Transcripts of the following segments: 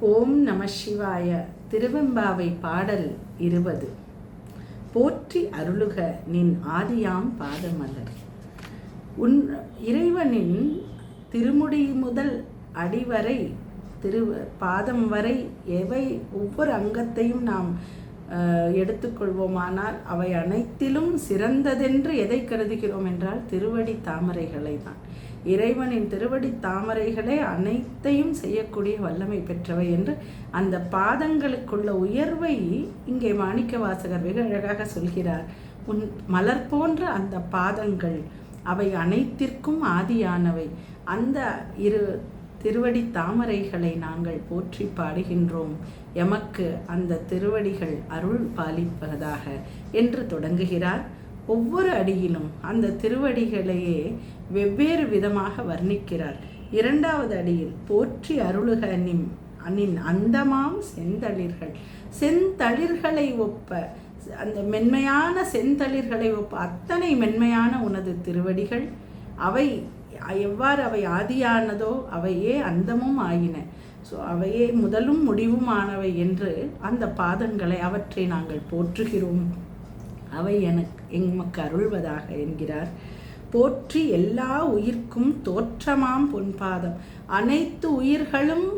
ஓம் நம சிவாய திருவெம்பாவை பாடல் இருபது. போற்றி அருளுக நின் ஆதியாம் பாதமலர். உன் இறைவனின் திருமுடி முதல் அடிவரை திரு பாதம் வரை எவை ஒவ்வொரு அங்கத்தையும் நாம் எடுத்துக்கொள்வோமானால் அவை அனைத்திலும் சிறந்ததென்று எதை கருதுகிறோம் என்றால் திருவடி தாமரைகளை தான். இறைவனின் திருவடி தாமரைகளே அனைத்தையும் செய்யக்கூடிய வல்லமை பெற்றவை என்று அந்த பாதங்களுக்குள்ள உயர்வை இங்கே மாணிக்க வாசகர் வெகு அழகாக சொல்கிறார். உன் மலர் போன்ற அந்த பாதங்கள் அவை அனைத்திற்கும் ஆதியானவை. அந்த இரு திருவடி தாமரைகளை நாங்கள் போற்றி பாடுகின்றோம். எமக்கு அந்த திருவடிகள் அருள் பாலிப்பதாக என்று தொடங்குகிறார். ஒவ்வொரு அடியிலும் அந்த திருவடிகளையே வெவ்வேறு விதமாக வர்ணிக்கிறார். இரண்டாவது அடியில் போற்றி அருளுக நிம் அன்னின் அந்தமாம் செந்தளிர்கள். செந்தளிர்களை ஒப்ப அந்த மென்மையான செந்தளிர்களை ஒப்ப அத்தனை மென்மையான உனது திருவடிகள் அவை எவ்வாறு அவை ஆதியானதோ அவையே அந்தமும் ஆயின. ஸோ அவையே முதலும் முடிவுமானவை என்று அந்த பாதங்களை அவற்றை நாங்கள் போற்றுகிறோம். அவை எனக்கு எமக்கு அருள்வதாக என்கிறார். போற்றி எல்லா உயிர்க்கும் தோற்றமாம் பொன்பாதம். அனைத்து உயிர்களும்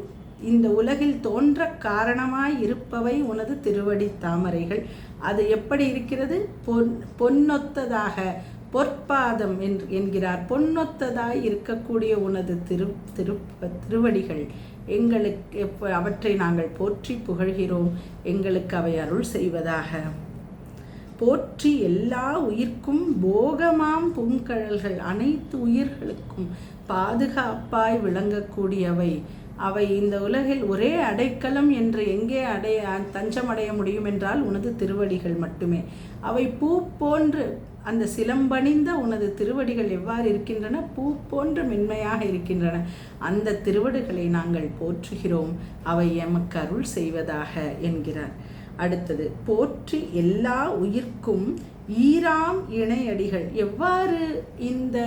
இந்த உலகில் தோன்ற காரணமாய் இருப்பவை உனது திருவடி தாமரைகள். அது எப்படி இருக்கிறது? பொன் பொன்னொத்ததாக பொற்பாதம் என்று என்கிறார். பொன்னொத்ததாய் இருக்கக்கூடிய உனது திரு திரு திருவடிகள் எங்களுக்கு அவற்றை நாங்கள் போற்றி புகழ்கிறோம். எங்களுக்கு அவை அருள் செய்வதாக. போற்றி எல்லா உயிர்க்கும் போகமாம் பூங்கழல்கள் அனைத்து உயிர்களுக்கும் பாதுகாப்பாய் விளங்கக்கூடியவை. அவை இந்த உலகில் ஒரே அடைக்கலம் என்று எங்கே அடைய தஞ்சம் அடைய முடியும் என்றால் உனது திருவடிகள் மட்டுமே. அவை பூ போன்று அந்த சிலம்பணிந்த உனது திருவடிகள் எவ்வாறு இருக்கின்றன? பூ போன்று மென்மையாக இருக்கின்றன. அந்த திருவடிகளை நாங்கள் போற்றுகிறோம். அவை எமக்கு அருள் செய்வதாக என்கிறார். அடுத்தது போற்றி எல்லா உயிர்க்கும் ஈராம் இணையடிகள். எவ்வாறு இந்த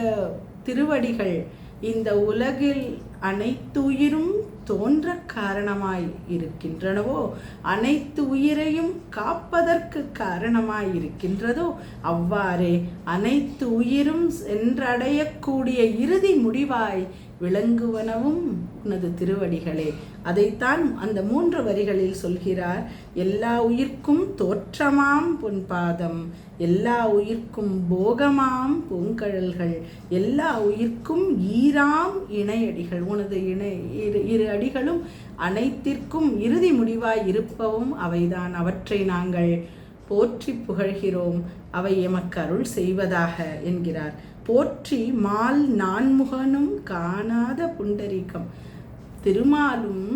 திருவடிகள் இந்த உலகில் அனைத்துயிரும் தோன்ற காரணமாய் இருக்கின்றனவோ? அனைத்து உயிரையும் காப்பதற்கு காரணமாய் இருக்கின்றதோ? அவ்வாறே அனைத்து உயிரும் சென்றடையக்கூடிய இறுதி முடிவாய் விளங்குவனவும் உனது திருவடிகளே. அதைத்தான் அந்த மூன்று வரிகளில் சொல்கிறார். எல்லா உயிர்க்கும் தோற்றமாம் பொன்பாதம் எல்லா உயிர்க்கும் போகமாம் பூங்கழல்கள் எல்லா உயிர்க்கும் ஈராம் இணையடிகள். உனது இணை இரு இரு அடிகளும் அனைத்திற்கும் இறுதி முடிவாய் இருப்பவும் அவைதான். அவற்றை நாங்கள் போற்றி புகழ்கிறோம். அவை எமக்கு அருள் செய்வதாக என்கிறார். போற்றி மால் நான்முகனும் காணாத புண்டரீகம். திருமாலும்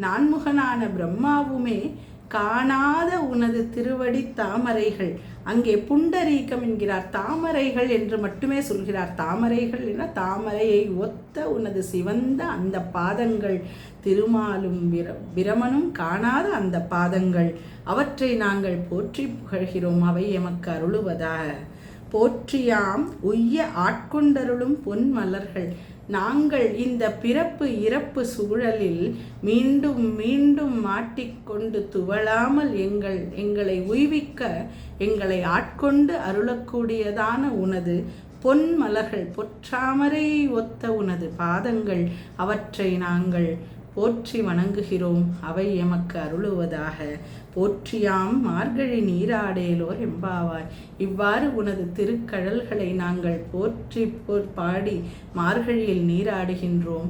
நான்முகனான பிரம்மாவுமே காணாத உனது திருவடி தாமரைகள். அங்கே புண்டரீகம் என்கிறார். தாமரைகள் என்று மட்டுமே சொல்கிறார். தாமரைகள் என தாமரையை ஒத்த உனது சிவந்த அந்த பாதங்கள். திருமாலும் பிர பிரமனும் காணாத அந்த பாதங்கள். அவற்றை நாங்கள் போற்றி புகழ்கிறோம். அவை எமக்கு அருளுவதாக. போற்றியாம் உய்ய ஆட்கொண்டருளும் பொன் மலர்கள். நாங்கள் இந்த பிறப்பு இறப்பு சூழலில் மீண்டும் மீண்டும் மாட்டிக்கொண்டு துவளாமல் எங்கள் எங்களை உய்விக்க எங்களை ஆட்கொண்டு அருளக்கூடியதான உனது பொன் மலர்கள் பொற்றாமரை ஒத்த உனது பாதங்கள். அவற்றை நாங்கள் போற்றி வணங்குகிறோம் அவை எமக்கு அருளுவதாக. போற்றியாம் மார்கழி நீராடேலோர் எம்பாவாய் இவ்வாறு உனது திருக்கழல்களை நாங்கள் போற்றி போ- பாடி மார்கழியில் நீராடுகின்றோம்.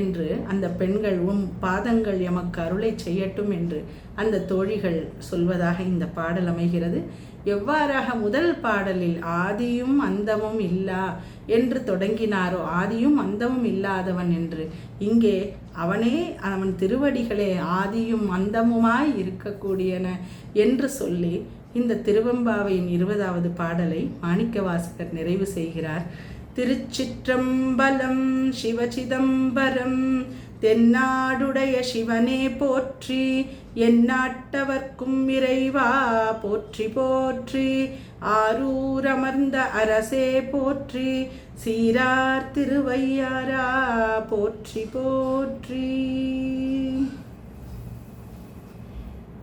என்று அந்த பெண்கள் உம் பாதங்கள் எமக்கு அருளை செய்யட்டும் என்று அந்த தோழிகள் சொல்வதாக இந்த பாடல் அமைகிறது. எவ்வாறாக முதல் பாடலில் ஆதியும் அந்தமும் இல்லா என்று தொடங்கினாரோ ஆதியும் அந்தமும் இல்லாதவன் என்று இங்கே அவனே அவன் திருவடிகளே ஆதியும் அந்தமுமாய் இருக்கக்கூடியன என்று சொல்லி இந்த திருவெம்பாவையின் இருபதாவது பாடலை மாணிக்கவாசகர் நிறைவு செய்கிறார். திருச்சிற்றம்பலம் சிவசிதம்பரம் தென்னாடுடைய சிவனே போற்றி எந்நாட்டவர்க்கும் இறைவா போற்றி போற்றி ஆரூரமர்ந்த அரசே போற்றி சீரார் திருவையாரா போற்றி போற்றி.